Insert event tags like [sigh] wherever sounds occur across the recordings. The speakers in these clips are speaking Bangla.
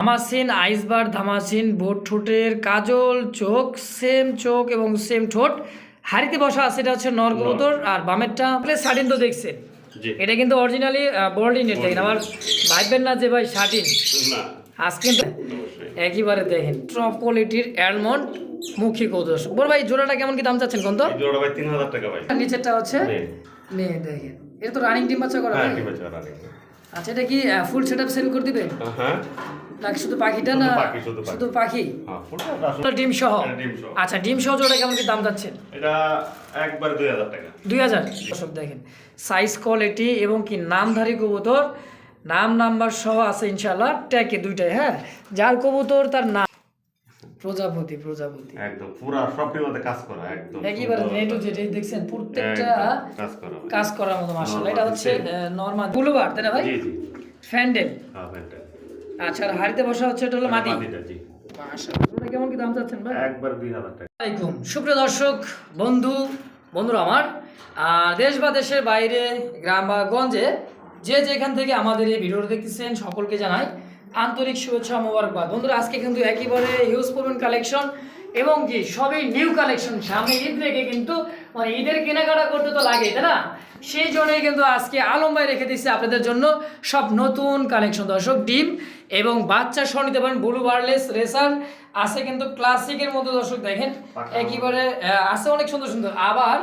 ধামাসিন আইসবার ধামাসিন বোট ঠোঁটের কাজল চোখ সেম চোখ এবং সেম ঠোঁট। হাড়িতে বসা আছে এটা হচ্ছে নর কবুতর আর বামেরটা শাটিন তো দেখছেন। জি। এটা কিন্তু অরিজিনালি বোল্ডিং এর দেখেন। আবার ভাববেন না যে ভাই শাটিন না। আজ কিন্তু একইবারে দেখেন টপ কোয়ালিটির অ্যালমন্ড মুখী কৌতুক বড় ভাই জোড়াটা কেমন কি দাম চাচ্ছেন কোন তো জোড়া ভাই তিন হাজার টাকা ভাই। নিচেরটা হচ্ছে নে। দেখেন। এটা তো রানিং টিম বাচ্চা করা হ্যাঁ রানিং আচ্ছা এটা কি ফুল সেট আপ সেল করে দিবে? হ্যাঁ। নাকি শুধু পাখিটা না শুধু পাখি। শুধু পাখি? হ্যাঁ ফুলটা ডিম সহ? ডিম সহ। আচ্ছা ডিম সহ জোড়া কেমন কি দাম যাচ্ছে? এটা একবার দুই হাজার টাকা। দুই হাজার? দর্শক দেখেন সাইজ কোয়ালিটি এবং কি নামধারী কবুতর নাম নাম্বার সহ আছে ইনশাল্লাহ ট্যাকে দুইটাই হ্যাঁ? যার কবুতর তার নাম প্রজাপতি প্রজাপতি। একদম পুরা মধ্যে কাজ করা একদম সুন্দর। নেটও যেটাই দেখছেন প্রত্যেকটা কাজ করা কাজ করার মতো মার্শাল্লাহ এটা হচ্ছে. নর্মাল বুলুবার তাই না ভাই? জি জি। ফ্যান্ডেল হ্যাঁ ভাইটা আচ্ছা আর হাড়িতে বসা হচ্ছে এটা হলো মাদি মাদিটা জি। মাশাআল্লাহ কেমন কি দাম চাচ্ছেন ভাই? একবার দুই হাজার টাকা। আলাইকুম। সুপ্রিয় দর্শক বন্ধু বন্ধুরা আমার আর দেশ বা দেশের বাইরে গ্রাম বা গঞ্জে যে যেখান থেকে আমাদের এই ভিডিওটা দেখতেছেন সকলকে জানাই আন্তরিক শুভেচ্ছা মোবারকবাদ। বন্ধুরা আজকে কিন্তু একেবারে হিউজ পরিমাণ কালেকশন এবং কি সবই নিউ কালেকশন সামনে ঈদ রেখে কিন্তু মানে ঈদের কেনাকাটা করতে তো লাগে তাই না? সেই জন্যই কিন্তু আজকে আলম ভাই রেখে দিচ্ছে আপনাদের জন্য সব নতুন কালেকশন দর্শক ডিম এবং বাচ্চা সহ নিতে পারেন ব্লু বার্লেস রেসার আছে কিন্তু ক্লাসিকের মতো দর্শক দেখেন একেবারে আহ, আছে অনেক সুন্দর সুন্দর। আবার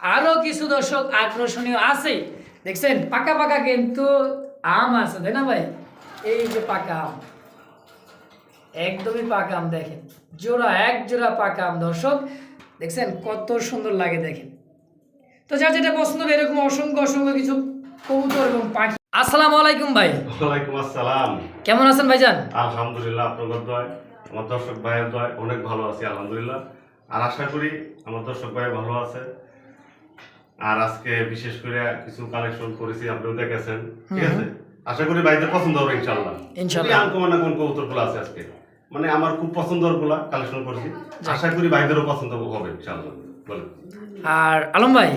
আরও কিছু দর্শক আকর্ষণীয় আছে। দেখছেন পাকা পাকা কিন্তু আম আছে তাই না ভাই? এই যে পাকা আম একদমই পাকা আম দেখেন। জোড়া এক জোড়া পাকা আম দর্শক দেখছেন কত সুন্দর লাগে দেখেন। তো যার যেটা পছন্দ হবে এরকম অসংখ্য অসংখ্য কিছু কবুতর এবং পাখি। আসসালামু আলাইকুম ভাই। ওয়ালাইকুম আসসালাম। কেমন আছেন ভাইজান? আলহামদুলিল্লাহ আপনার দয় আমার দর্শক ভাইয়ের দয় অনেক ভালো আছি আলহামদুলিল্লাহ। আর আশা করি আমার দর্শক ভাই ভালো আছে। আর আজকে বিশেষ করে কিছু কালেকশন করেছি আপনিও দেখেছেন। ঠিক আছে? আশা করি ভাইদের পছন্দ হবে ইনশাল্লাহ ইনশাল্লাহ। আনকমন কোন কবুতরগুলো আছে আজকে। মানে আমার খুব পছন্দেরগুলা কালেকশন করেছি আশা করি ভাইদেরও পছন্দ হবে ইনশাল্লাহ বলেন। আর আলম ভাই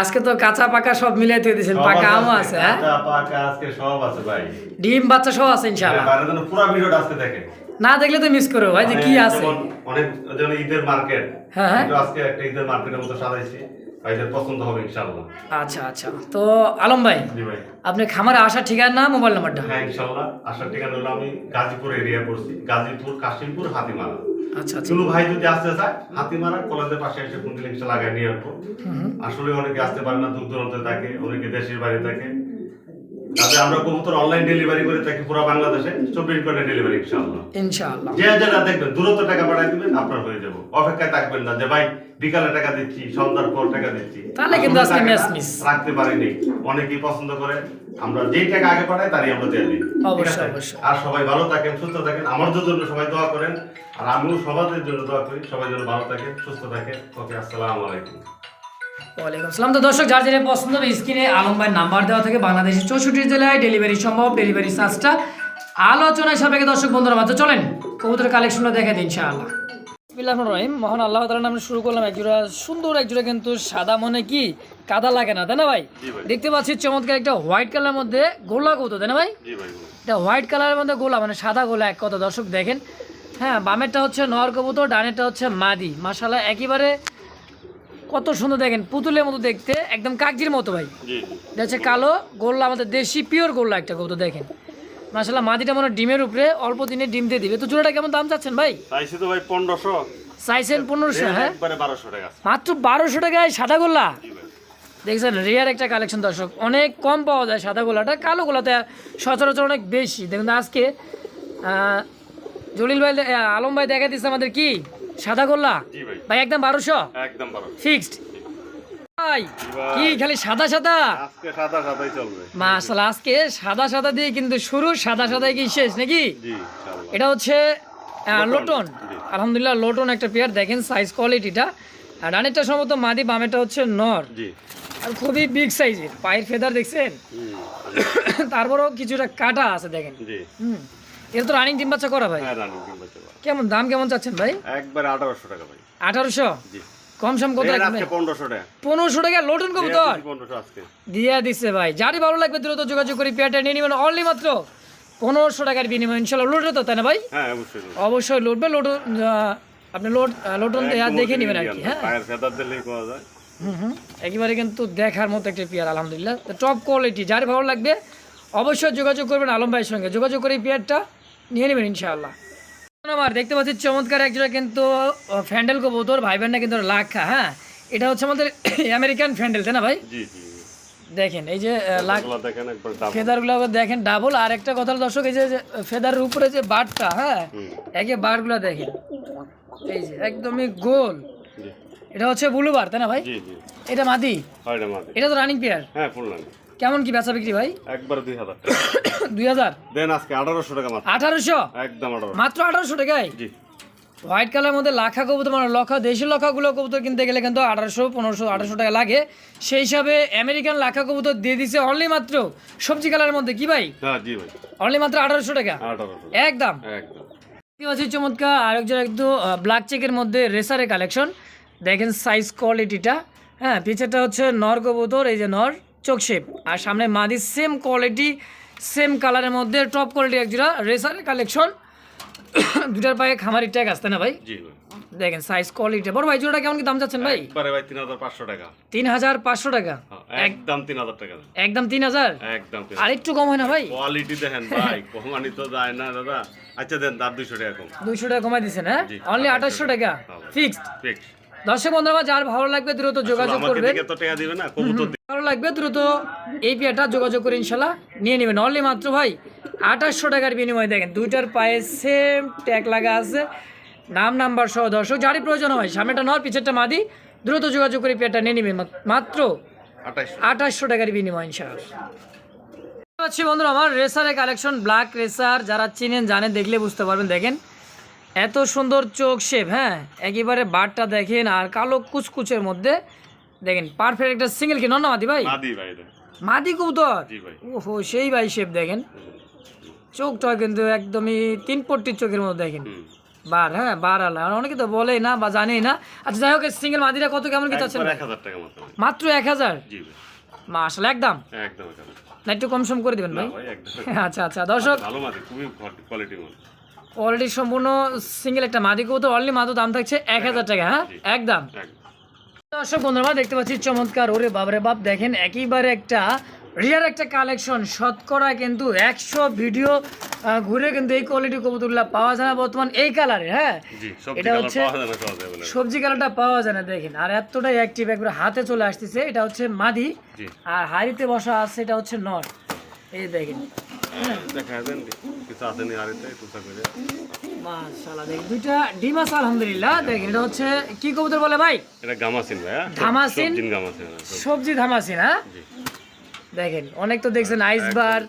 আজকে তো কাঁচা পাকা সব মিলাই দিয়ে দিয়েছেন পাকা আমও আছে হ্যাঁ? কাঁচা, পাকা আজকে সব আছে ভাই। ডিম বাচ্চা সব আছে ইনশাআল্লাহ। বাইরে যেন পুরো ভিডিওটা আজকে দেখে না দেখলে তো মিস করো ভাই যে কি মানে আছে অনেক যেমন ঈদের মার্কেট হ্যাঁ, হ্যাঁ। আজকে একটা ঈদের মার্কেটের মতো সাজাইছি। ভাইদের পছন্দ হবে ইনশাল্লাহ আচ্ছা আচ্ছা। তো আলম ভাই জি ভাই। আপনি খামারে আসার ঠিকানা মোবাইল নাম্বারটা? হ্যাঁ ইনশাল্লাহ আসার ঠিকানা হলো আমি গাজীপুর এরিয়া পড়ছি গাজীপুর কাশিমপুর হাতিমারা। আচ্ছা আচ্ছা। চুলু ভাই যদি আসতে চায় হাতিমারা কলেজের পাশে এসে কোন লাগাই নিয়ে আসব। আসলে অনেকে আসতে পারে না দূর দূরান্তে থাকে অনেকে দেশের বাইরে থাকে। আমরা কবুতর অনলাইন ডেলিভারি করে থাকি পুরো বাংলাদেশে চব্বিশ ঘণ্টা ডেলিভারি ইনশাল্লাহ ইনশাআল্লাহ। যে যেটা দেখবেন দূরত্ব টাকা পাঠাই দিবেন আপনার হয়ে যাব। অপেক্ষায় থাকবেন না যে ভাই বিকালে টাকা দিচ্ছি সন্ধ্যার পর টাকা দিচ্ছি। তাহলে কিন্তু আজকে miss miss। রাখতে পারিনি। অনেকেই পছন্দ করে। আমরা যেই টাকা আগে পাঠাই তারই আমরা দিয়ে দিই। অবশ্যই, অবশ্যই। আর সবাই ভালো থাকেন সুস্থ থাকেন। আমার জন্য সবাই দোয়া করেন। আর আমিও সবাদের জন্য দোয়া করি। সবাই যেন ভালো থাকেন সুস্থ থাকেন। ওকে আসসালামু আলাইকুম। ওয়ালাইকুম আসসালাম। তো দর্শক যার যেটা পছন্দ হবে স্ক্রিনে আলম ভাইয়ের নাম্বার দেওয়া থাকে বাংলাদেশের চৌষট্টি জেলায় ডেলিভারি সম্ভব ডেলিভারি চার্জটা। আলোচনায় সাপেক্ষে দর্শক বন্ধুরা মাত্র চলেন। কবুতর কালেকশনটা দেখে দিন ইনশাআল্লাহ। বিসমিল্লাহির রহমানির রহিম। মহান আল্লাহ তাআলার নামে শুরু করলাম একজোড়া সুন্দর একজোড়া কিন্তু সাদা মনে কি কাদা লাগে না তাই না ভাই? দেখতে পাচ্ছি চমৎকার একটা হোয়াইট কালারের মধ্যে গোলা কবুতর তাই না ভাই? এটা হোয়াইট কালারের মধ্যে গোলা মানে সাদা গোলা এক কথা দর্শক দেখেন। হ্যাঁ বামেরটা হচ্ছে নর কবুতর ডানেরটা হচ্ছে মাদি। মাশাল্লাহ একেবারে কত সুন্দর দেখেন পুতুলের মতো দেখতে একদম কাগজির মতো ভাই। এটা হচ্ছে কালো গোল্লা আমাদের দেশি পিওর গোল্লা একটা কবুতর দেখেন। মাশাল্লাহ মাদিটা মনে ডিমের উপরে অল্প দিনে ডিম দিয়ে দিবে। তো জোড়াটা কেমন দাম চাচ্ছেন ভাই? চাইছি তো ভাই পনেরোশো। চাইছেন পনেরোশো হ্যাঁ? একবারে বারোশো টাকা মাত্র বারোশো টাকায় সাদা গোল্লা দেখছেন রেয়ার একটা কালেকশন দর্শক অনেক কম পাওয়া যায় সাদা গোলাটা কালো গোলাতে সচরাচর অনেক বেশি। দেখুন আজকে জলিল ভাই আলম ভাই দেখা দিচ্ছে আমাদের কি? সাদা গোল্লা জি ভাই। ভাই একদম বারোশো? একদম ফিক্সড। কি খালি সাদা সাদা? আজকে সাদা সাদাই চলবে। মাসাল আজকে সাদা সাদা দিয়ে কিন্তু শুরু সাদা সাদাই কি শেষ নাকি? এটা হচ্ছে লোটন, আলহামদুলিল্লাহ লোটন একটা পেয়ার দেখেন সাইজ কোয়ালিটিটা আর ডানেরটা সম্ভবত মাদি বামেরটা হচ্ছে নর। আর খুবই বিগ সাইজের পায়ের ফেদার দেখছেন? তারপরেও কিছুটা কাটা আছে দেখেন। হুম। এর তো রানিং টিম বাচ্চা করা ভাই? হ্যাঁ। কেমন দাম কেমন চাচ্ছেন ভাই? একবার আঠারোশো টাকা ভাই। আঠারোশো? কম সম কত পনেরোশো টাকা। লোটন কবুতর। দিয়ে দিচ্ছে ভাই। যারই ভালো লাগবে দ্রুত যোগাযোগ করি পেয়ারটা নিয়ে নেবেন। অনলি মাত্র পনেরোশো টাকার বিনিময়। ইনশাল্লাহ লোড তো তাই না ভাই? হ্যাঁ অবশ্যই লুটবে। আপনি লোডন দেখে নেবেন আর কি হ্যাঁ? হুম একেবারে কিন্তু দেখার মতো একটা পেয়ার আলহামদুলিল্লাহ। টপ কোয়ালিটি যার ভালো লাগবে অবশ্যই যোগাযোগ করবেন আলম ভাইয়ের সঙ্গে। যোগাযোগ করে এই পেয়ারটা নিয়ে নেবেন ইনশাআল্লাহ। আমার দেখতে পাচ্ছি চমৎকার একজোড়া কিন্তু ফ্যান্ডেল কবুতর ভাই বোনটা কিন্তু লাখা হ্যাঁ? এটা হচ্ছে আমাদের [coughs] আমেরিকান ফ্যান্ডেল তাই না ভাই? দেখেন এই যে ফেদারগুলো দেখেন ডাবল আর একটা কথা দর্শক এই যে ফেদারের উপরে যে বারটা হ্যাঁ? একে বারগুলো দেখেন। এই যে একদমই গোল। এটা হচ্ছে ব্লু বার তাই না ভাই? এটা মাদি? এটা তো রানিং পেয়ার হ্যাঁ কেমন কি বেচা বিক্রি ভাই? একবার দুই হাজার [coughs] দুই হাজার? দেন আজকে আঠারোশো টাকা মাত্র। আঠারোশো? একদম মাত্র আঠারোশো টাকায়? জি। হোয়াইট কালার মধ্যে লাখা কবুতর মানে লখা দেশি লখাগুলো কবুতর কিনতে গেলে কিন্তু আঠারোশো পনেরোশো আঠারোশো টাকা লাগে। সেই হিসাবে আমেরিকান লাখা কবুতর দিয়ে দিছে অনলি মাত্র সবজি কালারের মধ্যে কি ভাই? অনলি মাত্র আঠারোশো টাকা? একদম। একদম। চমৎকার আরেকজন একদম ব্ল্যাক চেকের মধ্যে রেসারের কালেকশন দেখেন সাইজ কোয়ালিটিটা হ্যাঁ পিছেরটা হচ্ছে নর কবুতর এই যে নর। চোখ শেপ। আর সামনে মাদি সেম কোয়ালিটি সেম কালারের মধ্যে টপ কোয়ালিটি একজোড়া রেসারের কালেকশন দুটার পায়ে খামারি ট্যাগ আসতে না ভাই? জি দেখেন সাইজ কোয়ালিটি বড় ভাই জোড়াটা কেমন কি দাম চাচ্ছেন ভাই? একবারে ভাই তিন হাজার পাঁচশো টাকা। তিন হাজার পাঁচশো টাকা। হ্যাঁ, একদম তিন হাজার টাকা। একদম তিন হাজার? একদম আর একটু কম হয় না ভাই? কোয়ালিটি দেখেন ভাই কমানি তো যায় না দাদা। আচ্ছা দেন তার দুইশো টাকা কম। দুইশো টাকা কমাই দিচ্ছেন হ্যাঁ? অনলি আঠাশশো টাকা। হ্যাঁ ভাই। ফিক্সড ঠিক দর্শক বন্ধুরা যার ভালো লাগবে দ্রুত যোগাযোগ করবেন। দিবে। ভালো লাগবে দ্রুত এই পেয়ারটা যোগাযোগ করে ইনশাল্লাহ নিয়ে নেবেন। অনলি মাত্র ভাই আঠাশশো টাকার বিনিময়ে দেখেন দুইটার পায়ে সেম ট্যাগ লাগা আছে নাম নাম্বার সহ দর্শক যারই প্রয়োজন হয় সামনেটা নর পিছেরটা মাদি দ্রুত যোগাযোগ করে পেয়ারটা নিয়ে নেবেন। মাত্র আঠাশশো। টাকার বিনিময় ইনশাআল্লাহ পাচ্ছি বন্ধুরা আমার রেসারের কালেকশন ব্ল্যাক রেসার যারা চিনেন জানেন দেখলে বুঝতে পারবেন। দেখেন এত সুন্দর চোখ শেপ হ্যাঁ? একেবারে বারটা দেখেন আর কালো কুচকুচের মধ্যে দেখেন পারফেক্ট একটা সিঙ্গেল কি? নন্না মাদি ভাই? মাদি কবুতর? ওহো সেই ভাই শেপ দেখেন। চোখটা কিন্তু একদমই তিন পট্টির চোখের মধ্যে দেখেন। বার হ্যাঁ বার আলা। অনেকে তো বলেই না বা জানেই না। আচ্ছা যাই হোক সিঙ্গেল মাদিরা কত কেমন কি চাচ্ছেন? মতো। মাত্র। এক হাজার? মাসাল একদম? একদম না একটু কম সম করে দেবেন ভাই। আচ্ছা আচ্ছা দর্শক ভালো মাদি খুবই কোয়ালিটি অলরেডি সম্পূর্ণ সিঙ্গেল একটা মাদি কবুতর অনলি মাত্র দাম থাকছে এক হাজার টাকা হ্যাঁ? একদম। দর্শক বন্ধুরা দেখতে পাচ্ছি চমৎকার ওরে বাবরে বাপ দেখেন একইবারে একটা রিয়ার একটা কালেকশন শতকরা কিন্তু একশো ভিডিও ঘুরে কিন্তু এই কোয়ালিটি কবুতরগুলো পাওয়া যায় না বর্তমান এই কালারে হ্যাঁ? এটা হচ্ছে- সবজি কালারটা পাওয়া যায় না দেখেন। আর এতটাই অ্যাক্টিভ একবার হাতে চলে আসতেছে এটা হচ্ছে মাদি। আর হাড়িতে বসা আছে এটা হচ্ছে নর। এই দেখেন। দেখা কিছু আছে নি আরেতে টুসা করে। মাশাআল্লাহ দেখেন দুইটা ডিম আছে আলহামদুলিল্লাহ। দেখেন এটা হচ্ছে কি কবুতর বলে ভাই? এটা গামাসিন ভাই হ্যাঁ গামাসিন? জিন গামাসিন সবজি। ধামাসিন হ্যাঁ? জি। দেখেন অনেক তো দেখছেন আইসবার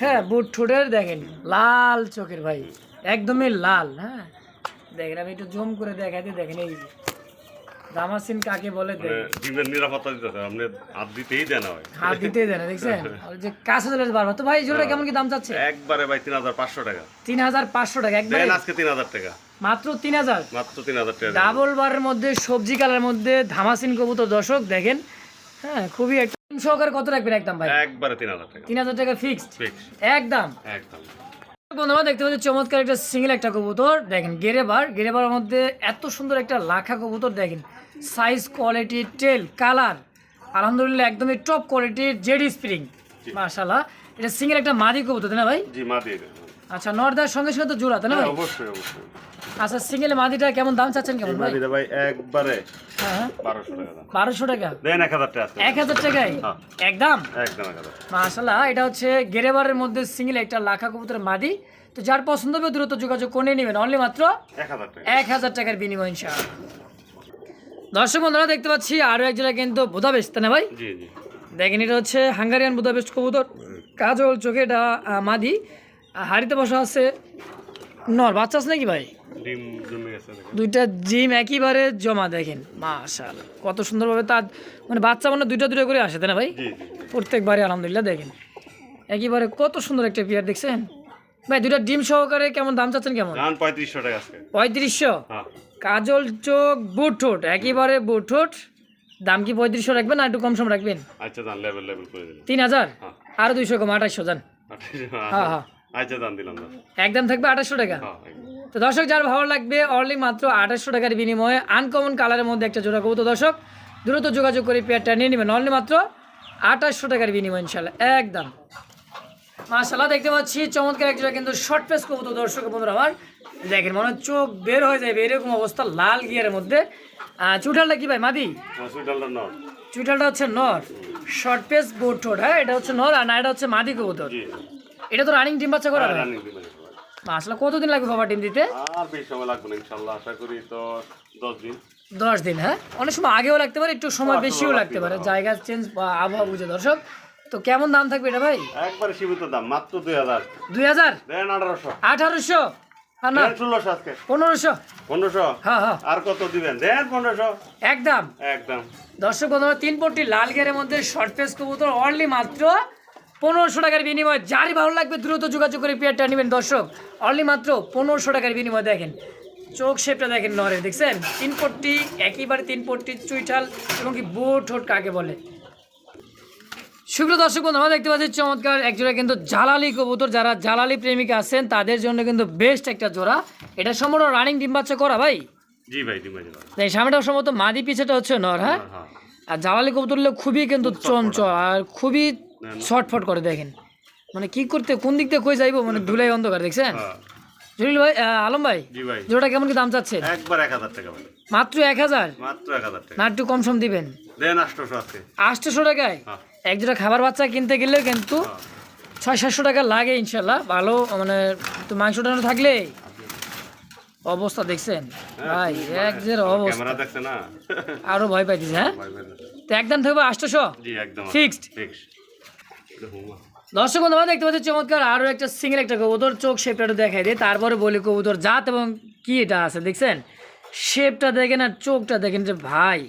হ্যাঁ বুট ঠোঁটের দেখেন লাল চোখের ভাই একদমই লাল হ্যাঁ? দেখেন আমি একটু জুম করে দেখাতে দেখেন এই। দামাসিন কাকে বলে ডিমের নিরাপত্তা দিতে হবে আপনি হাত দিতেই দেন হয় হাত দিতে দেন দেখছেন? [laughs] যে কাছে চলে বারবার তো ভাই জোড়া কেমন কি দাম চাচ্ছে? একবারে ভাই তিন হাজার পাঁচশো টাকা। তিন হাজার পাঁচশো টাকা একবারে? আজকে তিন হাজার টাকা। মাত্র তিন হাজার? মাত্র তিন হাজার টাকা। ডাবল বারের মধ্যে সবজি কালার মধ্যে ধামাসিন কবুতর। দর্শক দেখেন হ্যাঁ খুবই একটা সহকারে কত রাখবেন একদম ভাই? একবারে তিন হাজার টাকা। তিন হাজার টাকা ফিক্সড ফিক্স একদম? একদম। বন্ধুরা দেখতে পাচ্ছি চমৎকার একটা সিঙ্গেল একটা কবুতর। দেখেন গেরেবার। গেরেবারের মধ্যে এত সুন্দর একটা লাখা কবুতর দেখেন। সাইজ কোয়ালিটি টেল কালার আলহামদুলিল্লাহ একদমই টপ কোয়ালিটির জেডি স্প্রিং মাশাল্লাহ এটা সিঙ্গেল একটা মাদি কবুতর তাই না ভাই? জি মা দিয়ে দেন আচ্ছা নর্দার সঙ্গে সঙ্গে তো জোড়া তাই না হ্যাঁ, ভাই? অবশ্যই অবশ্যই। আচ্ছা সিঙ্গেল মাদিটা কেমন দাম চাচ্ছেন কেমন ভাই? মাদিটা ভাই একবারে হ্যাঁ বারোশো টাকা দাম। বারোশো টাকা? দেন এক হাজার টাকা আজকে। এক হাজার টাকায়? হ্যাঁ। একদম? একদম মাশাল্লাহ এটা হচ্ছে গেরেবারের মধ্যে সিঙ্গেল একটা লাখা কবুতরের মাদি। তো যার পছন্দ হবে দ্রুত যোগাযোগ করে নেবেন। অনলি মাত্র এক হাজার টাকা। এক হাজার টাকার বিনিময় ইনশাআল্লাহ। দর্শক বন্ধুরা দেখতে পাচ্ছি আরও এক জেলা কিন্তু বুদাবেস্ট তাই না ভাই? দেখেন এটা হচ্ছে হাঙ্গারিয়ান বুদাবেস্ট কবুতর। কাজল চোখে এটা মাদি। হাড়িতে বসা আছে নর। বাচ্চা আছে নাকি ভাই। দুইটা জিম একইবারে জমা দেখেন। মাশাল কত সুন্দরভাবে তার মানে বাচ্চা মানে দুইটা দুইটা করে আসে তাই না ভাই? প্রত্যেকবারে আলহামদুলিল্লাহ দেখেন। একেবারে কত সুন্দর একটা পেয়ার দেখছেন? ভাই দুটো ডিম সহকারে কেমন দাম চাচ্ছেন কেমন? ধান পঁয়ত্রিশশো টাকা আজকে। পঁয়ত্রিশশো? হ্যাঁ। কাজল চোখ বুটঠোঁট একেবারে বুটঠোঁট দাম কি পঁয়ত্রিশশো রাখবেন না একটু কম সম রাখবেন? আচ্ছা ধান লেভেল লেভেল করে দিলেন তিন হাজার? হ্যাঁ। আরও দুইশো কম আঠাশশো যান হ্যাঁ হ্যাঁ। আচ্ছা দাম দিলাম একদম থাকবে আঠাশশো টাকা? হ্যাঁ তো দর্শক যার ভালো লাগবে অনলি মাত্র আঠাশশো টাকার বিনিময়ে আনকমন কালারের মধ্যে একটা জোড়া কবুতর। দর্শক দ্রুত যোগাযোগ করে পেয়ারটা নিয়ে নেবেন। অনলি মাত্র আঠাশশো টাকার বিনিময় ইনশাল্লাহ। একদম। মাশাল্লাহ দেখতে পাচ্ছি চমৎকার এক কিন্তু শর্ট পেস কবুতর দর্শক বন্ধুরা আমার। দেখেন মনে হয় চোখ বের হয়ে যাবে এরকম অবস্থা লাল গিয়ারের মধ্যে। চুটালটা কি ভাই মাদি? নর। চুটালটা হচ্ছে নর। শর্ট পেস বোট হ্যাঁ এটা হচ্ছে নর আর না এটা হচ্ছে মাদি কবুতর। এটা তো রানিং ডিম বাচ্চা করা। আসলে কতদিন লাগবে বাবা ডিম দিতে? আর বেশি সময় লাগবে না ইনশাল্লাহ আশা করি তো দশ দিন। দশ দিন হ্যাঁ? অনেক সময় আগেও লাগতে পারে একটু সময় হ্যাঁ, বেশিও লাগতে পারে। জায়গা চেঞ্জ আবহাওয়া বুঝে দর্শক। তো কেমন দাম থাকবে এটা ভাই? একবারে সীমিত দাম মাত্র দুই হাজার। দুই হাজার? দেন আঠারোশো। আঠারোশো? আর না দেন ষোলোশো আজকে। পনেরোশো? পনেরোশো? হ্যাঁ হ্যাঁ আর কত দিবেন? দেন পনেরোশো। একদম। একদম। দর্শক বন্ধুরা তিন পট্টি লাল গেরের মধ্যে শর্ট পেস কবুতর অনলি মাত্র পনেরোশো টাকার বিনিময়ে। যারই ভালো লাগবে দ্রুত যোগাযোগ করে পেয়ারটা নেবেন। দর্শক অনলি মাত্র পনেরোশো টাকার বিনিময়ে দেখেন। চোখ শেপটা দেখেন নরে দেখছেন? তিন পট্টি একইবারে তিন পট্টি চুইঠাল এবং কি বোট ঠোঁট কাকে বলে? শুক্র দর্শক বন্ধু আমরা দেখতে পাচ্ছি চমৎকার এক জোড়া কিন্তু জালালি কবুতর। যারা জালালি প্রেমিক আছেন তাদের জন্য কিন্তু বেস্ট একটা জোড়া। এটা সম্পূর্ণ রানিং ডিম বাচ্চা করা ভাই? জি ভাই ডিমাই দিলাম এই সামনেটা সম্ভবত মাদি পিছেটা হচ্ছে নর হ্যাঁ? হ্যাঁ আর জালালি কবুতর হলে খুবই কিন্তু চঞ্চল আর খুবই ছটফট করে দেখেন। মানে কি করতে কোন দিক থেকে কই যাইবো? মানে ধুলাই অন্ধকার দেখছেন? হ্যাঁ। জলিল ভাই আলম ভাই জি ভাই। জোড়া কেমন কি দাম চাচ্ছেন? একবার এক হাজার টাকা মাত্র এক হাজার? মাত্র এক হাজার টাকা। না একটু কম সম দিবেন। দেন আটশোশো আটশোশো টাকায়? হ্যাঁ। এক জোড়া খাবার বাচ্চা কিনতে গেলেও কিন্তু হ্যাঁ। ছয় সাতশো টাকা লাগে ইনশাল্লাহ ভালো মানে তো মাংস টানো থাকলে অবস্থা দেখছেন? ভাই এক যে অবস্থা। দেখছে না। আরও ভয় পাইতেছে হ্যাঁ। তো একদম থাকবে আটশোশো? জি একদম Fixed? ফিক্স দর্শক বন্ধু দেখতে পাচ্ছি চমৎকার আরও একটা সিঙ্গেল একটা কবুতর। চোখ শেপটা দেখাই দিয়ে তারপরে বলি কবুতর জাত এবং কি এটা আছে দেখছেন? শেপটা দেখেন আর চোখটা দেখেন যে ভাই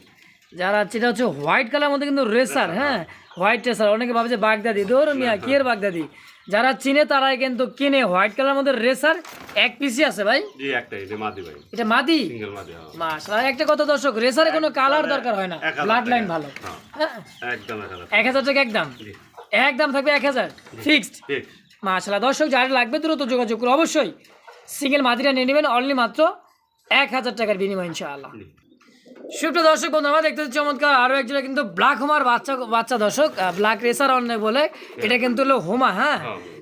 যারা যেটা হচ্ছে হোয়াইট কালার মধ্যে কিন্তু রেসার হ্যাঁ। হোয়াইট রেসার অনেকে ভাবে যে বাগদাদি। দৌড় মিয়া কি এর বাগদাদি? যারা চিনে তারাই কিন্তু কিনে। হোয়াইট কালার মধ্যে রেসার এক পিসি আছে ভাই। জি একটাই যে মাদি ভাই। এটা মাদি? সিঙ্গেল মাদি হ্যাঁ। মাশাআল্লাহ একটা কথা দর্শক রেসারে কোনো কালার দরকার হয় না। ব্লাড লাইন ভালো। হ্যাঁ হ্যাঁ। একদম এক হাজার এক হাজার টাকা একদম জি। একদম থাকবে এক হাজার? ফিক্সড ফিক্স মাশাল্লাহ দর্শক যারা লাগবে দ্রুত যোগাযোগ করে অবশ্যই সিঙ্গেল মাদিরা নিয়ে নেবেন অনলি মাত্র এক হাজার টাকার বিনিময় ইনশাআল্লাহ। সুপ্রিয় দর্শক বন্ধু আমরা দেখতে চমৎকার আরও একজোড়া কিন্তু ব্ল্যাক হোমার বাচ্চা বাচ্চা দর্শক। ব্ল্যাক রেসার অন্য বলে। এটা কিন্তু হলো হোমা হ্যাঁ।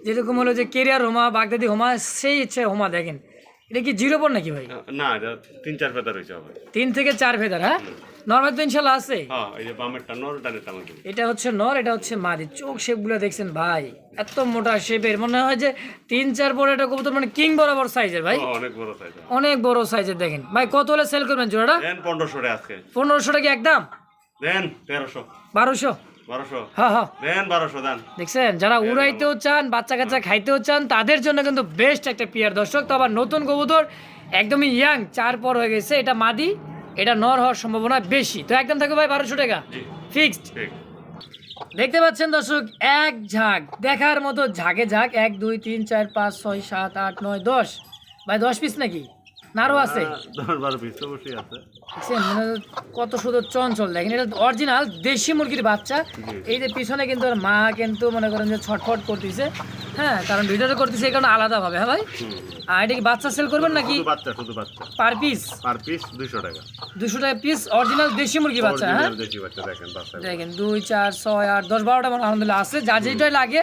যেরকম হলো যে কেরিয়ার হোমা বাগদাদি হোমা সেই ইচ্ছে হোমা দেখেন। এটা কি জিরো পর নাকি ভাই? না এটা তিন চার ফেদার হয়েছে তিন থেকে চার ফেদার হ্যাঁ? নর্মাল তো ইনশাল্লাহ আছে। হ্যাঁ এই যে বামেরটা নর ডানেরটা আমাকে এটা হচ্ছে নর এটা হচ্ছে মাদি। চোখ শেপগুলো দেখছেন ভাই এত মোটা শেপের মনে হয় যে তিন চার পরে এটা কবুতর মানে কিং বরাবর সাইজের ভাই। অনেক বড় সাইজ অনেক বড় সাইজের দেখেন। ভাই কত হলে সেল করবেন জোড়াটা? দেন আজকে। টাকা একদম? দেন তেরোশো। বারোশো? বারোশো। হ্যাঁ হ্যাঁ। দেখছেন? যারা উড়াইতেও চান বাচ্চা কাচ্চা খাইতেও চান তাদের জন্য কিন্তু বেস্ট একটা পিয়ার দর্শক তো আবার নতুন কবুতর একদমই ইয়াং চার পর হয়ে গেছে। এটা মাদি এটা নর হওয়ার সম্ভাবনা বেশি। তো একদম থাকবে ভাই বারোশো টাকা। ফিক্সড দেখতে পাচ্ছেন দর্শক এক ঝাঁক। দেখার মতো ঝাঁকে ঝাঁক। এক দুই তিন চার পাঁচ ছয় সাত আট নয় দশ। ভাই দশ পিস নাকি? আছে। দেখছেন মানে কত সুন্দর চঞ্চল। দেখেন এটা অরিজিনাল দেশি মুরগির বাচ্চা। এই যে পিছনে কিন্তু মা কিন্তু মনে করেন যে ছটফট করতেছে। হ্যাঁ কারণ ভিডিওটা করতেছে এই কারণে আলাদাভাবে হ্যাঁ ভাই? আর এটা কি বাচ্চা সেল করবেন নাকি? বাচ্চা শুধু বাচ্চা। পার পিস পার পিস দুইশো টাকা। দুশো টাকা পিস অরিজিনাল দেশি মুরগি বাচ্চা হ্যাঁ? দেশি বাচ্চা দেখেন দেখেন দুই চার ছয় আট দশ বারোটা আমার আলহামদুলিল্লাহ আছে। যার যেটাই লাগে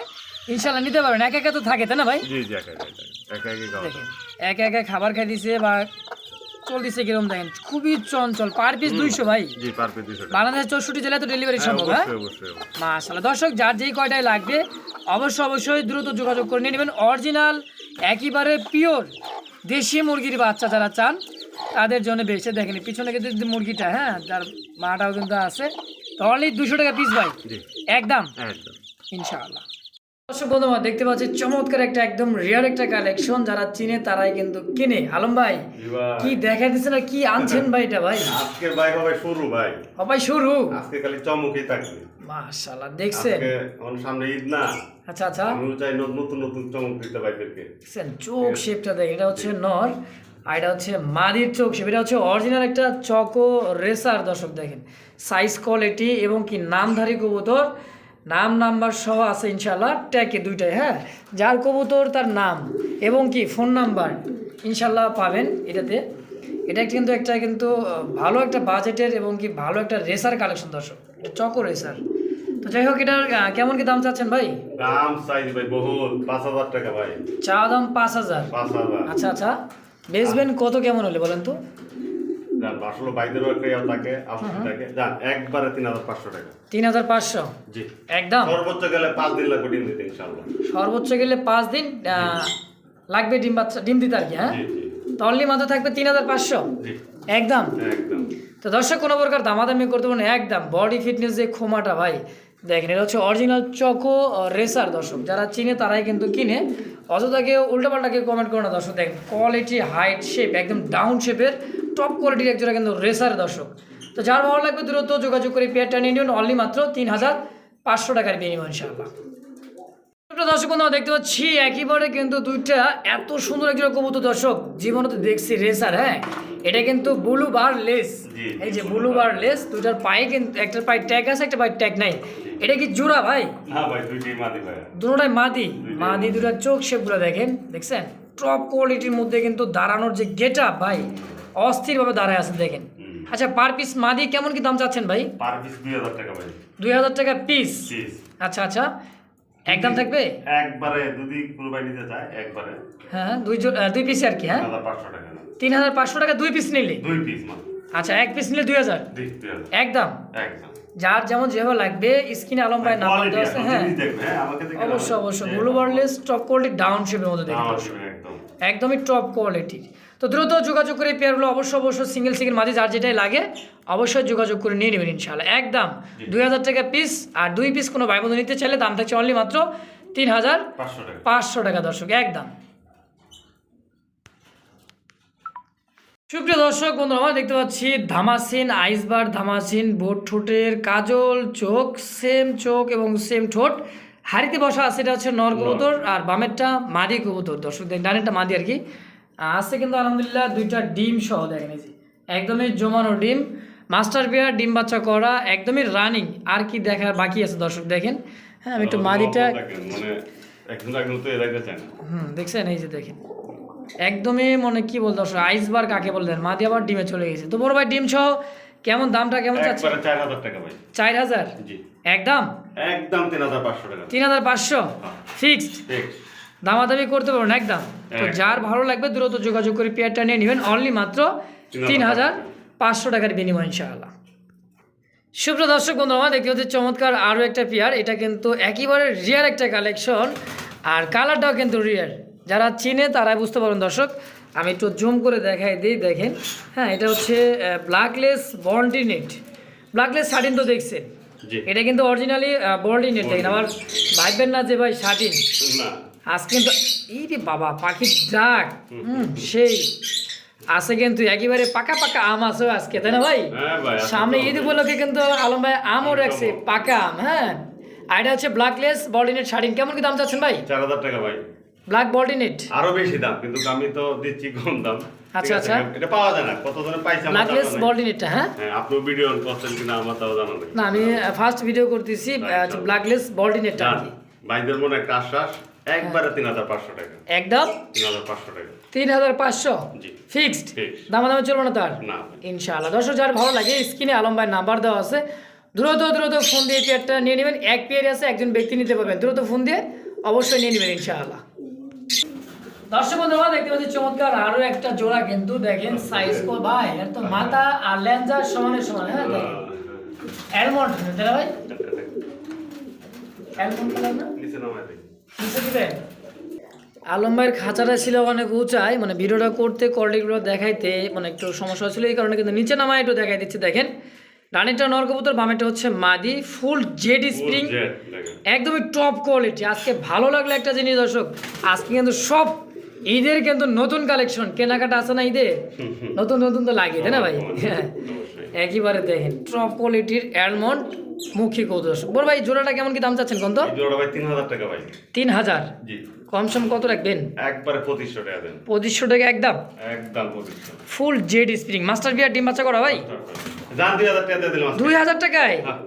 ইনশাল্লাহ নিতে পারবেন। একা একা তো থাকে তাই না ভাই? জি জি একা একা খাবার খাই দিছে বা চলতেছে কীরকম দেখেন খুবই চঞ্চল। পার পিস দুইশো ভাই। বাংলাদেশ চৌষট্টি জেলায় তো ডেলিভারি হ্যাঁ, সম্ভব হ্যাঁ। মাশাল্লাহ দর্শক যার যেই কয়টাই লাগবে অবশ্যই অবশ্যই দ্রুত যোগাযোগ করে নিয়ে নেবেন। অরিজিনাল একেবারে পিওর দেশি মুরগির বাচ্চা যারা চান তাদের জন্য বেশি। দেখেন পিছনে কিন্তু মুরগিটা হ্যাঁ যার মাটাও কিন্তু আছে। তাহলে দুশো টাকা পিস ভাই। একদম। একদম। ইনশাআল্লাহ। দর্শক বন্ধুরা দেখতে পাচ্ছি চমৎকার একটা একদম রিয়ার একটা কালেকশন যারা চিনে তারাই কিন্তু কিনে। আলম ভাই কি দেখা দিচ্ছে না কি আনছেন ভাই এটা ভাই? আজকে ভাই হবে শুরু ভাই। সবাই শুরু? আজকে খালি চমকই থাকবে। মাশাআল্লাহ দেখছেন? আমার সামনে ঈদ না। আচ্ছা আচ্ছা। আমিও চাই নতুন নতুন চমক দিতে ভাইদেরকে দেখছেন চোখ শেপটা দেখ এটা হচ্ছে নর আর এটা হচ্ছে মাদির চোখ শেপ এটা হচ্ছে অরিজিনাল একটা চকো রেসার দর্শক দেখেন। সাইজ কোয়ালিটি এবং কি নামধারী কবুতর। নাম নাম্বার সহ আছে ইনশাল্লাহ ট্যাকে দুইটাই হ্যাঁ? যার কবুতর তার নাম এবং কি ফোন নাম্বার ইনশাল্লাহ পাবেন এটাতে। এটা কিন্তু একটা কিন্তু ভালো একটা বাজেটের এবং কি ভালো একটা রেসার কালেকশন দর্শক। এটা চকো রেসার। তো যাই হোক এটার কেমন কি দাম চাচ্ছেন ভাই? দাম চাইছি ভাই বহুত পাঁচ হাজার টাকা ভাই। চা দাম পাঁচ হাজার। পাঁচ হাজার। আচ্ছা আচ্ছা। বেচবেন কত কেমন হলে বলেন তো? যান আসলে বাইদেরও একটা ইয়া থাকে আপনি থাকে। যান একবারে তিন হাজার পাঁচশো টাকা। তিন হাজার পাঁচশো? জি। একদম? সর্বোচ্চ গেলে পাঁচ দিন লাগবে ডিম দিতে ইনশাল্লাহ সর্বোচ্চ গেলে পাঁচ দিন আহ, লাগবে ডিম বাচ্চা ডিম দিতে আর কি হ্যাঁ? তল্লি মাত্র থাকবে তিন হাজার পাঁচশো? একদম? একদম। তো দর্শক কোনো প্রকার দামাদামি করতে পারেন একদম। বডি ফিটনেস যে খোমাটা ভাই দেখেন, এটা হচ্ছে অরিজিনাল চকো রেসার দর্শক। যারা চিনে, তারাই কিন্তু কিনে। অযথা কেউ উল্টাপাল্টা কেউ কমেন্ট করে না দর্শক। দেখেন কোয়ালিটি হাইট শেপ একদম ডাউন শেপের টপ কোয়ালিটির একজোড়া কিন্তু রেসার দর্শক। তো যার ভালো লাগবে দ্রুত যোগাযোগ করে পেয়ারটা নিয়ে নিন। অনলি মাত্র তিন হাজার পাঁচশো টাকার বিনিময় ইনশাআল্লাহ। দর্শক বন্ধু দেখতে পাচ্ছি একেবারে কিন্তু দুইটা এত সুন্দর একজন কবুতর দর্শক জীবনে তো দেখছি রেসার হ্যাঁ? এটা কিন্তু ব্লু বার লেস এই যে ব্লু বার লেস দুইটার পায়ে কিন্তু একটার পায়ে ট্যাগ আছে একটা পায়ে ট্যাগ নাই। এটা কি জোড়া ভাই? মাদি দুটোটাই মাদি। মাদি দুটার চোখ শেপগুলো দেখেন দেখছেন? টপ কোয়ালিটির মধ্যে কিন্তু দাঁড়ানোর যে গেট আপ ভাই অস্থিরভাবে দাঁড়ায় আছে দেখেন। আচ্ছা পার পিস মাদি কেমন কি দাম চাচ্ছেন ভাই? পার পিস দুই হাজার টাকা ভাই। দুই হাজার টাকা পিস পিস আচ্ছা আচ্ছা। একদম থাকবে? একবারে যদি কোনো ভাই নিতে চায় একবারে। হ্যাঁ দুই জো- দুই পিস আর কি হ্যাঁ? হাজার পাঁচশো টাকা না। তিন হাজার পাঁচশো টাকা দুই পিস নিলে? দুই পিস আচ্ছা এক পিস নিলে দুই হাজার? দুই দুই একদম? একদম। যার যেমন যেভাবে লাগবে স্ক্রিনে আলম ভাই নাম্বার দেওয়া আছে হ্যাঁ। হ্যাঁ, আমাকে দেখে অবশ্যই অবশ্যই। Blue barless top quality down শেপের মধ্যে দেখে আমার দর্শক। সঙ্গে একদম। একদমই টপ কোয়ালিটির তো দ্রুত যোগাযোগ করে পেয়ারগুলো অবশ্যই অবশ্যই সিঙ্গেল সিঙ্গেল মাঝে যার যেটাই লাগে অবশ্যই যোগাযোগ করে নিয়ে নেবেন ইনশাআল্লাহ। একদম দুই হাজার টাকা পিস আর দুই পিস কোনো ভাই বন্ধু নিতে চাইলে দাম থাকছে অনলি মাত্র তিন হাজার পাঁচশো টাকা। দর্শক একদম। সুপ্রিয় দর্শক বন্ধুরা আমরা দেখতে পাচ্ছি ধামাসিন আইসবার ধামাসিন বোট ঠোঁটের কাজল চোখ সেম চোখ এবং সেম ঠোঁট। হাড়িতে বসা আছে এটা হচ্ছে নর কবুতর আর বামেরটা মাদি কবুতর। দর্শক ডানেরটা মাদি আর কি। আছে কিন্তু আলহামদুলিল্লাহ দুইটা ডিম সহ দেখেন এই যে। একদমই জমানো ডিম মাস্টার বিয়ার ডিম বাচ্চা করা একদমই রানিং আর কি দেখার বাকি আছে দর্শক দেখেন। হ্যাঁ আমি একটু মাদিটা দেখেন, মানে হুম দেখছেন? এই যে দেখেন। একদমই মনে কি বল দর্শক আইসবার কাকে বললেন মাদি আবার ডিমে চলে গেছে। তো বড় ভাই ডিম সহ কেমন দামটা কেমন চাচ্ছে চার হাজার টাকা ভাই। চার হাজার? জি। একদম? একদম তিন হাজার পাঁচশো টাকা। তিন হাজার পাঁচশো? ফিক্সড ঠিক দামাদামি করতে পারবেন একদম? তো যার ভালো লাগবে দ্রুত যোগাযোগ করে পেয়ারটা নিয়ে নেবেন। অনলি মাত্র তিন হাজার পাঁচশো টাকার বিনিময় ইনশাআল্লাহ। সুপ্রিয় দর্শক বন্ধু আমার দেখতে হচ্ছে চমৎকার আরও একটা পেয়ার। এটা কিন্তু একেবারে রিয়ার একটা কালেকশন আর কালারটাও কিন্তু রিয়ার যারা চিনে তারাই বুঝতে পারেন দর্শক। আমি একটু জুম করে দেখাই দিই দেখেন। হ্যাঁ এটা হচ্ছে ব্ল্যাকলেস বন্ডিনেট ব্ল্যাকলেস শার্টিন তো দেখছেন? এটা কিন্তু অরিজিনালি বন্ডিনেট দেখেন। আমার ভাইবেন না যে ভাই শার্টিন আজ কিন্তু এই রে বাবা পাখির ডাক। সেই আছে কিন্তু একেবারে পাকা পাকা আম আছে আজকে তাই না ভাই? হ্যাঁ সামনে ঈদ উপলক্ষে কিন্তু আলম ভাই আমও রাখছে পাকা আম হ্যাঁ? এটা হচ্ছে ব্ল্যাকলেস বডিনেট শাড়িন কেমন কি দাম চাচ্ছেন ভাই? চার হাজার টাকা ভাই। ব্ল্যাক বডিনেট আরও বেশি দাম কিন্তু আমি তো দিচ্ছি কম দাম। আচ্ছা, আচ্ছা। এটা পাওয়া যায় না কত জনে পাইছে আমার ব্ল্যাকলেস হ্যাঁ? হ্যাঁ আপনিও ভিডিও অন করছেন কিনা আমার তাও জানা নেই। না আমি ফার্স্ট ভিডিও করতেছি আচ্ছা। ব্ল্যাকলেস আর কি। ভাইদের মনে একটা আশ্বাস একবারে তিন হাজার পাঁচশো টাকা। একদম? তিন হাজার পাঁচশো টাকা। তিন হাজার পাঁচশো? জি। ফিক্সড? ঠিক দামা দামে চলবে না তার? না। ইনশাআল্লাহ। দর্শক যার ভালো লাগে স্ক্রিনে আলম ভাইয়ের নাম্বার দেওয়া আছে। দ্রুত দ্রুত ফোন দিয়ে পেয়ারটা নিয়ে নেবেন। এক পেয়ারে আছে একজন ব্যক্তি নিতে পারবেন। দ্রুত ফোন দিয়ে অবশ্যই নিয়ে নেবেন ইনশাআল্লাহ। দর্শক বন্ধুরা দেখতে পাচ্ছি চমৎকার আরও একটা জোড়া কিন্তু দেখেন সাইজ কো ভাই। এর তো মাথা আর লেন্সা সমানে সমান হ্যাঁ অ্যালমন্ড তাই ভাই? অ্যালমন্ড কালার না? নিচে নামায় আলম ভাইয়ের খাঁচাটা ছিল অনেক উঁচাই মানে ভিডিওটা করতে কোয়ালিটিগুলো দেখাইতে মানে একটু সমস্যা ছিল এই কারণে কিন্তু নিচে নামায় একটু দেখাই দিচ্ছি দেখেন। ডানিটা নরকবুতর বামেটা হচ্ছে মাদি ফুল জেড স্প্রিং। একদমই টপ কোয়ালিটি আজকে ভালো লাগল একটা জিনিস দর্শক। আজকে কিন্তু সব ঈদের কিন্তু নতুন কালেকশন কেনাকাটা আছে না ঈদে? নতুন নতুন তো লাগে তাই না ভাই। একেবারে দেখেন টপ কোয়ালিটির অ্যালমন্ড মুখী দর্শক বড় ভাই জোড়াটা কেমন কি দাম চাচ্ছেন কোন তো? ভাই তিন হাজার টাকা ভাই। তিন হাজার? জি। কম সম কত রাখবেন? একবারে পঁচিশশো টাকা দেন। পঁচিশশো টাকা একদম? একদম ফুল জেড স্প্রিং মাস্টার বিয়ার ডিম বাচ্চা করা ভাই? দুই হাজার টাকায়? হ্যাঁ।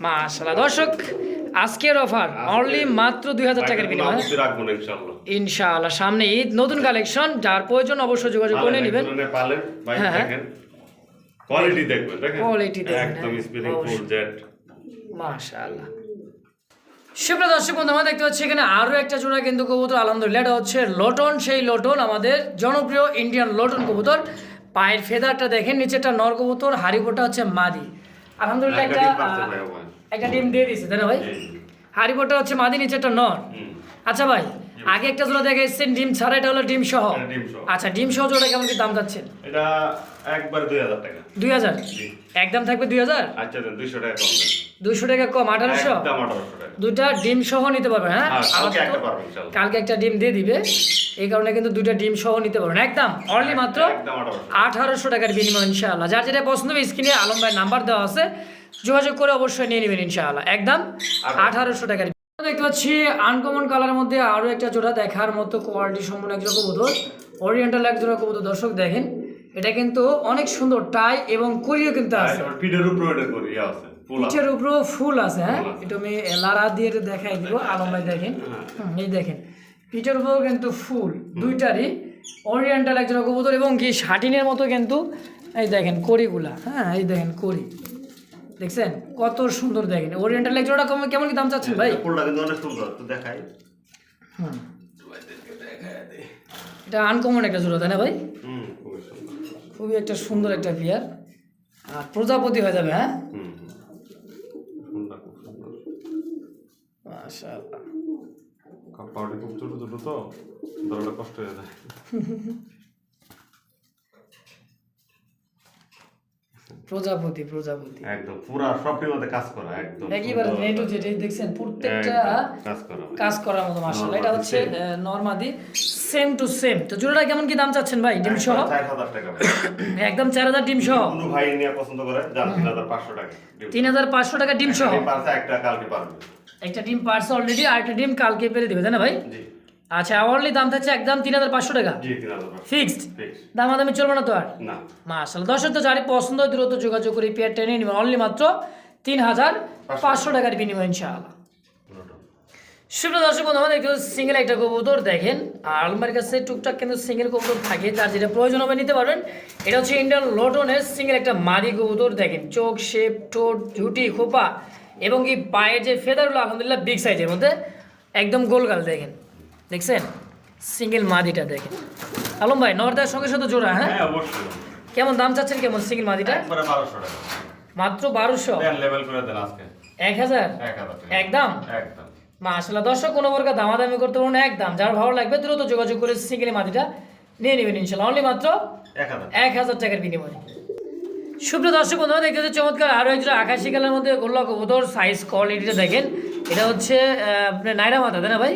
মাশাল্লাহ দর্শক আজকের অফার অনলি মাত্র দুই হাজার টাকার বিনিময়। ইনশাআল্লাহ। সামনে ঈদ নতুন কালেকশন যার প্রয়োজন অবশ্যই যোগাযোগ করে নেবেন। হ্যাঁ, কোয়ালিটি দেখবেন দেখবেন, একদম হ্যাঁ, স্পিনিং ফুল জেট মাশাআল্লাহ। সুপ্রিয় দর্শক বন্ধু আমরা দেখতে পাচ্ছি এখানে আরও একটা জোড়া কিন্তু কবুতর আলহামদুলিল্লাহ এটা হচ্ছে লোটন সেই লোটন আমাদের জনপ্রিয় ইন্ডিয়ান লোটন কবুতর। পায়ের ফেদারটা দেখেন নিচেটা নর কবুতর হারিবোটা হচ্ছে মাদি। আলহামদুলিল্লাহ একটা একটা ডিম। একটা দিয়ে দিছে তাই না ভাই? হারিবোটা হচ্ছে মাদি নিচেটা নর হুম। আচ্ছা ভাই আগে একটা জোড়া দেখে এসেছেন ডিম ছাড়া এটা হলো ডিম সহ। আচ্ছা ডিম সহ জোড়া কেমন কি দাম যাচ্ছেন? এটা একবার দুই হাজার টাকা। দুই হাজার। একদম থাকবে দুই হাজার? আচ্ছা দেন দুইশো টাকা কম দুইশো টাকা কম আঠারোশো? দুইটা ডিম সহ নিতে পারবেন হ্যাঁ? হ্যাঁ, কালকে একটা একটা ডিম দিয়ে দিবে। এই কারণে কিন্তু দুইটা ডিম সহ নিতে পারবেন একদম অনলি মাত্র একদম আঠারোশো। আঠারোশো টাকার বিনিময় ইনশাআল্লাহ। যার যেটা পছন্দ হবে স্ক্রিনে আলম ভাই নাম্বার দেওয়া আছে। যোগাযোগ করে অবশ্যই নিয়ে নেবেন ইনশাআল্লাহ। একদম আঠারোশো টাকার দেখতে পাচ্ছি আনকমন কালারের মধ্যে আরও একটা জোড়া দেখার মতো কোয়ালিটি সম্পূর্ণ এক জোড়া কবুতর। ওরিয়েন্টাল এক কবুতর দর্শক দেখেন এটা কিন্তু অনেক সুন্দর টাই এবং করিও কিন্তু আছে। পিঠের উপরে ওটা করি ইয়ে আছে পিঠের উপরেও ফুল আছে হ্যাঁ? এটা আমি লারা দিয়ে দেখাই দিব আলম ভাই দেখেন। এই দেখেন পিঠের উপরেও কিন্তু ফুল দুইটারই। ওরিয়েন্টাল একজন কবুতর এবং কি শাটিনের মতো কিন্তু এই দেখেন কড়িগুলা হ্যাঁ এই দেখেন কড়ি দেখছেন? কত সুন্দর দেখেন। ওরিয়েন্টাল একজোড়া কেমন কেমন কি দাম চাচ্ছেন ভাই? ফুলটা কিন্তু অনেক সুন্দর। তো দেখাই। হুম। এটা আনকমন একটা জোড়া তাই না ভাই? হুম খুবই একটা সুন্দর একটা বিয়ার আর প্রজাপতি হয়ে যাবে হ্যাঁ? মাশাআল্লাহ। পাউডার খুব ছোট ছোট তো। ধরাটা কষ্ট হয়ে যায়। [laughs] প্রজাপতি প্রজাপতি। একদম পুরা সবটির মধ্যে কাজ করা একদম একেবারে। নেটু যেটা দেখছেন প্রত্যেকটা কাজ করা কাজ করার মতো মাশাআল্লাহ। এটা হচ্ছে নরমাদি সেম টু সেম তো জোড়াটা কেমন কি দাম চাচ্ছেন ভাই ডিম সহ? চার হাজার টাকা একদম চার হাজার ডিম সহ? কোনো ভাই নিয়ে পছন্দ করে হাজার পাঁচশো টাকা ডিম। তিন হাজার পাঁচশো টাকা ডিম সহ? পারছে একটা কালকে পারবে। একটা ডিম পার্স অলরেডি আর একটা ডিম কালকে পেরে দিবে তাই না ভাই? জি। আচ্ছা আওয়ারলি দাম থাকছে একদম তিন হাজার পাঁচশো টাকা। ফিক্সড ফিক্স দামাদামি চলবে না তো আর? মাশাআল্লাহ দর্শক তো যারই পছন্দ হয় দ্রুত যোগাযোগ করে পেয়ার টেনে নেবেন অনলি মাত্র তিন হাজার পাঁচশো টাকার বিনিময় ইনশাআল্লাহ। সুপ্রিয় দর্শক বন্ধু আমাদের কিন্তু সিঙ্গেল একটা কবুতর দেখেন। আর আলমারির কাছে টুকটাক কিন্তু সিঙ্গেল কবুতর থাকে যার যেটা প্রয়োজন হবে নিতে পারবেন। এটা হচ্ছে ইন্ডিয়ান লোটনের সিঙ্গেল একটা মাদি কবুতর দেখেন। চোখ শেপ ঠোঁট ঝুটি খোপা এবং কি পায়ের যে ফেদারগুলো আলহামদুলিল্লাহ বিগ সাইজের মধ্যে একদম গোলগাল দেখেন। দেখছেন? সিঙ্গেল মাদিটা দেখেন। আলম ভাই নর্দার সঙ্গে সাথে জোড়া হ্যাঁ? হ্যাঁ কেমন দাম চাচ্ছেন কেমন সিঙ্গেল মাদিটা? মাত্র বারোশো? এক হাজার? একদম? মাশাল্লাহ দর্শক কোনো প্রকার দামাদামি করতে পারব না একদম। যার ভালো লাগবে দ্রুত যোগাযোগ করে সিঙ্গেল মাটিটা নিয়ে নেবেন ইনশাল্লাহ অনলি মাত্র এক হাজার টাকার বিনিময়ে। সুপ্রিয় দর্শক বন্ধুরা দেখতে হচ্ছে চমৎকার আরও একজন আকাশি কালার মধ্যে গোল্লা কবুতর সাইজ কোয়ালিটিটা দেখেন। এটা হচ্ছে আপনার নাইরা মাথা তাই না ভাই?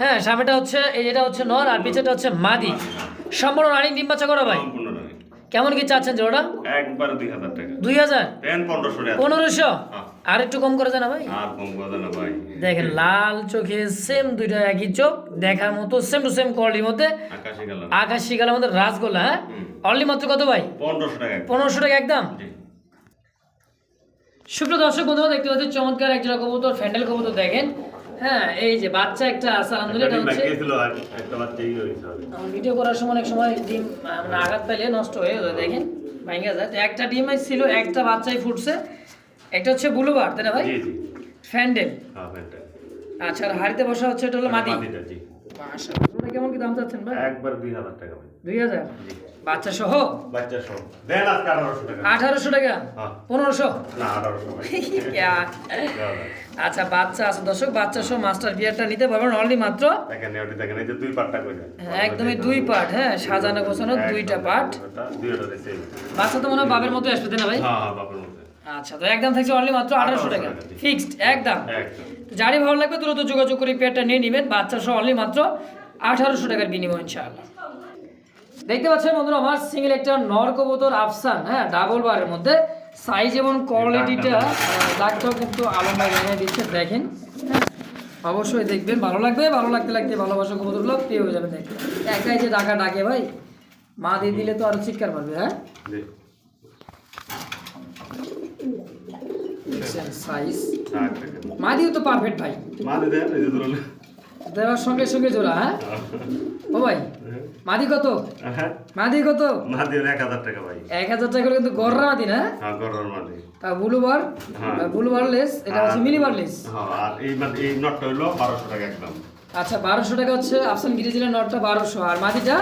হ্যাঁ সামনেটা হচ্ছে এই যেটা হচ্ছে নর আর পিছেটা হচ্ছে মাদি। সম্পূর্ণ রানিং ডিম বাচ্চা করা ভাই? কেমন কি চাচ্ছেন জোড়া একবার দুই হাজার টাকা। দুই হাজার? পনেরোশো পনেরোশো? হ্যাঁ। আর একটু কম করে জানা ভাই। আর কম কথা না ভাই। দেখেন লাল চোখে সেম দুইটা একই চোখ দেখার মতো সেম টু সেম কোয়ালিটির মধ্যে আকাশি কালার আকাশি কালার মধ্যে রাসগোল্লা হ্যাঁ? অনলি মাত্র কত ভাই? পনেরোশো টাকা। পনেরোশো টাকা একদম? সুপ্রিয় দর্শক বন্ধুরা দেখতে পাচ্ছি চমৎকার একটা কবুতর ফ্যান্ডেল কবুতর দেখেন। হ্যাঁ এই যে বাচ্চা একটা আছে আলহামদুলিল্লাহ এটা হচ্ছে ভিডিও করার সময় অনেক সময় ডিম মানে আঘাত পাইলে নষ্ট হয়ে যায় দেখেন। ভাঙে যায়। তো একটা ডিম ছিল একটা বাচ্চাই ফুটছে। একটা হচ্ছে বুলুবার তাই না ভাই? জি জি। ফ্যান্ডেল। হ্যাঁ ফ্যানটা আচ্ছা আর হাড়িতে বসা হচ্ছে এটা হলো মাদি? মাদিটা জি। মাশাআল্লাহ কেমন কি দাম চাচ্ছেন ভাই? একবার দুই হাজার টাকা ভাই। দুই হাজার? জি। বাচ্চা সহ? বাচ্চা সব দেন আজকে আঠারোশো টাকা। আঠারোশো টাকা? হ্যাঁ। পনেরোশো? না আঠারোশো ভাই। [laughs] দেওয়া যায়। আচ্ছা বাচ্চা আছে দর্শক বাচ্চা সহ মাস্টার বিয়ারটা নিতে পারবেন অনলি মাত্র। দেখেন ওটি দেখেন এই যে দুই পার্টটা করে হ্যাঁ, একদমই দুই পার্ট হ্যাঁ সাজানো গোছানো দুইটা পার্ট দুইটা দিছে বাচ্চা তো মনে হয় বাবের মতো আসবে না ভাই? হ্যাঁ হ্যাঁ বাপের মধ্যে আচ্ছা তো একদম থাকছে অনলি মাত্র আঠারোশো টাকা। ফিক্সড একদম। যারই ভালো লাগবে দ্রুত যোগাযোগ করে পেয়ারটা নিয়ে নেবেন বাচ্চা সহ অনলি মাত্র আঠারোশো টাকার বিনিময় ইনশাআল্লাহ। দেখতে পাচ্ছেন বন্ধুরা আমার সিঙ্গেল একটা নর কবুতর আফসান হ্যাঁ ডাবল বারের মধ্যে। সাইজ এবং কোয়ালিটিটা দাগটাও কিন্তু আলমায় এনে দিচ্ছে দেখেন। হ্যাঁ, অবশ্যই দেখবেন ভালো লাগবে ভালো লাগতে লাগতে ভালোবাসা কবুতরগুলো পেয়ে হয়ে যাবে দেখবেন একাই যে ডাকা ডাকে ভাই মা দিয়ে দিলে তো আরও চিৎকার পারবে হ্যাঁ? দেখছেন সাইজ মাদিও তো পারফেক্ট ভাই। মাদি দেন এই যে দেওয়ার সঙ্গে সঙ্গে জোড়া হ্যাঁ? ও ভাই মাদি কত? মাদি কত? মাদি এক হাজার টাকা ভাই। এক হাজার টাকা কিন্তু গররা মাদি না মাদি তা ব্লুবার। লেস এটা হচ্ছে মিনিবার লেস আর এই এই নটটা হইল বারোশো টাকা একদম। আচ্ছা বারোশো টাকা হচ্ছে আফসান গিরিজিলের নটটা বারোশো আর মাদিটা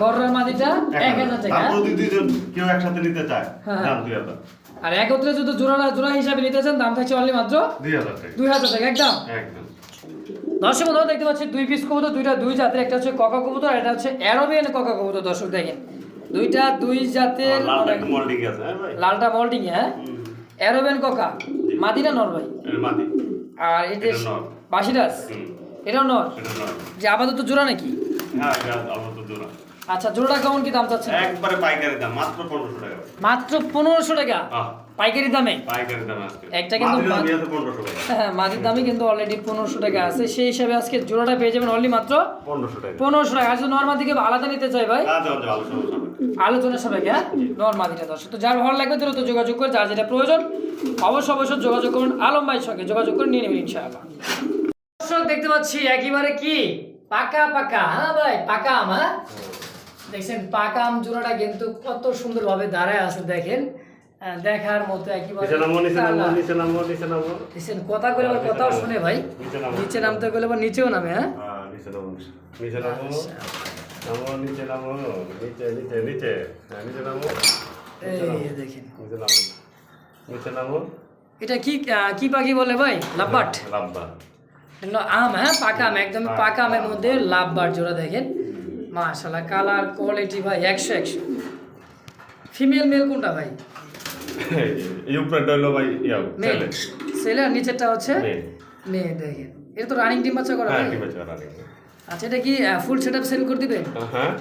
গররার মাদিটা এক হাজার। টাকা। কেউ একসাথে নিতে চায় হ্যাঁ। দাম দুই হাজার। আর একত্রে যদি জোড়া জোড়া হিসাবে নিতে চান দাম থাকছে অনলি মাত্র দুই হাজার টাকা। একদম? দর্শক বন্ধুরা দেখতে পাচ্ছি দুই পিস কবুতর দুইটা দুই জাতের একটা হচ্ছে ককা কবুতর আর এটা হচ্ছে অ্যারোবিয়ান ককা কবুতর। দর্শক দেখেন দুইটা দুই জাতের লালটা মল্টিং হ্যাঁ মল্টিং হ্যাঁ? অ্যারোবিয়ান ককা মাদিনা নর ভাই? আর এই যে। বাসিরাস এটাও নর? যে আপাতত জোড়া নাকি? হ্যাঁ আপাতত জোড়া। আচ্ছা জোড়া কেমন কি দাম চাচ্ছেন? একবারে পাইকারি দাম মাত্র পনেরোশো টাকা। মাত্র পনেরোশো টাকা? আহ, পাইকারি দামে? পাইকারি দাম আজকে। একটা কিন্তু দাম হ্যাঁ মাটির দামই কিন্তু অলরেডি পনেরোশো টাকা আছে। সেই হিসাবে আজকে জোড়াটা পেয়ে যাবেন অনলি মাত্র পনেরোশো টাকা। পনেরোশো টাকা। আর যদি নর্মাল দিকে আলাদা নিতে চাই ভাই? হবে আলোচনার সাপেক্ষে হ্যাঁ? নর্মাল দিটা দর্শক। তো যার ভালো লাগবে তো যোগাযোগ করে যার যেটা প্রয়োজন অবশ্য অবশ্যই যোগাযোগ করুন। আলম ভাইয়ের সঙ্গে যোগাযোগ করে নিয়ে নেবেন ইনশাআল্লাহ। দর্শক দেখতে পাচ্ছি একেবারে কি? পাকা পাকা। হ্যাঁ ভাই পাকা আম হ্যাঁ? দেখছেন পাকা আম জোড়াটা কিন্তু কত সুন্দরভাবে দাঁড়ায় আছে দেখেন। দেখার মতো একেবারে কথা করে কথাও শুনে ভাই। নিচে নামো। নিচে নামতে গেলে আবার নিচেও নামে হ্যাঁ? হ্যাঁ হ্যাঁ এটা কি কি পাখি বলে ভাই? লাভবাট আম হ্যাঁ পাকা আম একদম পাকা আমের মধ্যে লাভবার জোড়া দেখেন। মাশাল্লাহ কালার কোয়ালিটি ভাই একশো একশো। ফিমেল মেল কোনটা ভাই? এই উপরেটা হলো ভাই ইয়া মেল ছেলে। ছেলে আর নিচেরটা হচ্ছে মেয়ে দেখেন। এটা তো রানিং ডিম বাচ্চা করা হ্যাঁ ঠিক আছে রানিং আচ্ছা এটা কি ফুল সেট আপ সেল করে দিবেন? হ্যাঁ।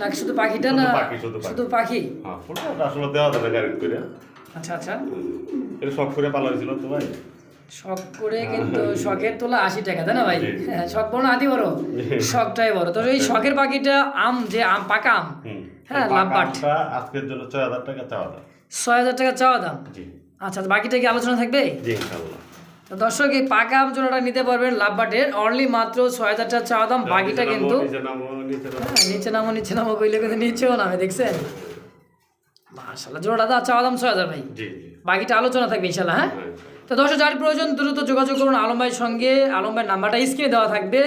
নাকি শুধু পাখিটা না পাখি, শুধু পাখি। শুধু পাখি? হ্যাঁ ফুলটা আসলে দেওয়া যাবে গাড়ি করে। আচ্ছা আচ্ছা। এটা শখ করে পালা হয়েছিল তো ভাই। শখ করে কিন্তু শখের তোলা আশি টাকা তাই না ভাই? হ্যাঁ, শখ বড় আদি বড়? শখটাই বড়। তো এই শখের পাখিটা আম যে আম পাকা আম? হ্যাঁ, লাভবাট। আজকের জন্য ছয় হাজার টাকা চাওয়া দাম। ছয় হাজার টাকা চাওয়া দাম? আচ্ছা বাকিটা কি আলোচনা থাকবে? জি তো দর্শক এই পাকা আম জোড়াটা নিতে পারবেন লাভবাটের অনলি মাত্র ছয় হাজার টাকা চাওয়া দাম। বাকিটা কিন্তু নিচে নামো নিচে নামো। হ্যাঁ, নিচে নামো নিচে নামো কইলে কিন্তু নিচেও নামে দেখছেন? মাশাল্লাহ জোড়াটা চাওয়া দাম ছয় হাজার ভাই। জি জি। বাকিটা আলোচনা থাকবে ইনশাল্লাহ হ্যাঁ? হ্যাঁ, তো দর্শক যার প্রয়োজন দ্রুত যোগাযোগ করুন আলম ভাইয়ের সঙ্গে। আলম ভাইয়ের নাম্বারটা স্ক্রিনে দেওয়া থাকবে।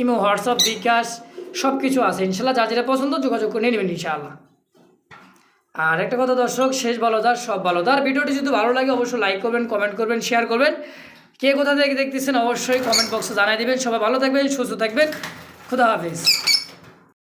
ইমো হোয়াটসঅ্যাপ বিকাশ সব কিছু আছে। ইনশাল্লাহ যার যেটা পছন্দ যোগাযোগ করে নিয়ে নেবেন ইনশাআল্লাহ। আর একটা কথা দর্শক শেষ ভালোদার সব ভালোদার ভিডিওটি যদি ভালো লাগে অবশ্যই লাইক করবেন কমেন্ট করবেন শেয়ার করবেন। কে কোথা থেকে দেখতেছেন অবশ্যই কমেন্ট বক্সে জানিয়ে দিবেন। সবাই ভালো থাকবেন সুস্থ থাকবেন। খুদা হাফিজ।